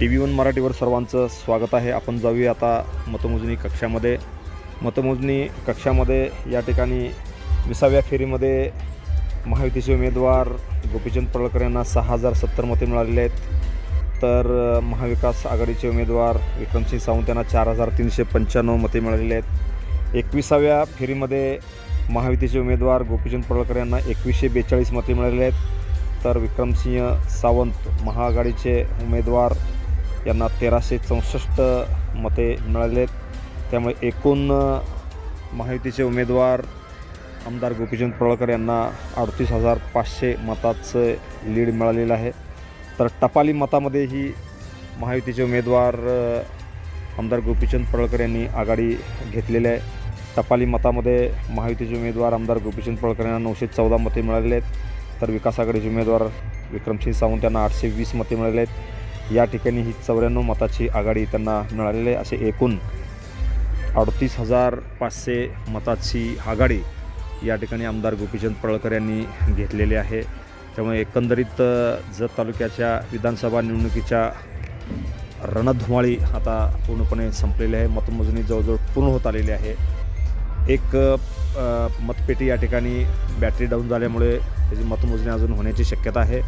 T V one मराठीवर सर्वांचं स्वागत आहे. आपण जाऊया आता मतमोजणी कक्षामध्ये. मतमोजणी कक्षामध्ये या ठिकाणी विसाव्या फेरीमध्ये महायुतीचे उमेदवार गोपीचंद पडळकर यांना सहा हजार सत्तर मते मिळालेले आहेत. तर महाविकास आघाडीचे उमेदवार विक्रमसिंग सावंत यांना चार हजार तीनशे पंच्याण्णव मते मिळालेले आहेत. एकविसाव्या फेरीमध्ये महायुतीचे उमेदवार गोपीचंद पडळकर यांना एकवीसशे बेचाळीस मते मिळालेले आहेत. तर विक्रमसिंह सावंत महाआघाडीचे उमेदवार यांना तेराशे चौसष्ट मते मिळाले आहेत त्यामुळे एकूण महायुतीचे उमेदवार आमदार गोपीचंद पळकर यांना अडतीस हजार पाचशे मताचं लीड मिळालेलं आहे. तर टपाली मतामध्येही महायुतीचे उमेदवार आमदार गोपीचंद पळकर यांनी आघाडी घेतलेली आहे. टपाली मतामध्ये महायुतीचे उमेदवार आमदार गोपीचंद पळकर यांना नऊशे चौदा मते मिळालेले आहेत. तर विकास आघाडीचे उमेदवार विक्रमसिंह सावंत यांना आठशे वीस मते मिळाले आहेत. या ठिकाणी ही चौऱ्याण्णव मताची आघाडी त्यांना मिळालेली आहे. असे एकूण अडतीस हजार पाचशे मताची आघाडी या ठिकाणी आमदार गोपीचंद पळकर यांनी घेतलेली आहे. त्यामुळे एकंदरीत जत तालुक्याच्या विधानसभा निवडणुकीच्या रणधुमाळी आता पूर्णपणे संपलेली आहे. मतमोजणी जवळजवळ पूर्ण होत आलेली आहे. एक मतपेटी या ठिकाणी बॅटरी डाऊन झाल्यामुळे त्याची मतमोजणी अजून होण्याची शक्यता आहे.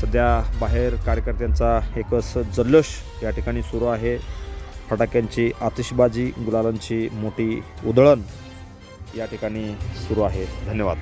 सध्या बाहेर कार्यकर्त्यांचा एकच जल्लोष या ठिकाणी सुरू आहे. फटाक्यांची आतिषबाजी गुलालांची मोठी उधळण या ठिकाणी सुरू आहे. धन्यवाद.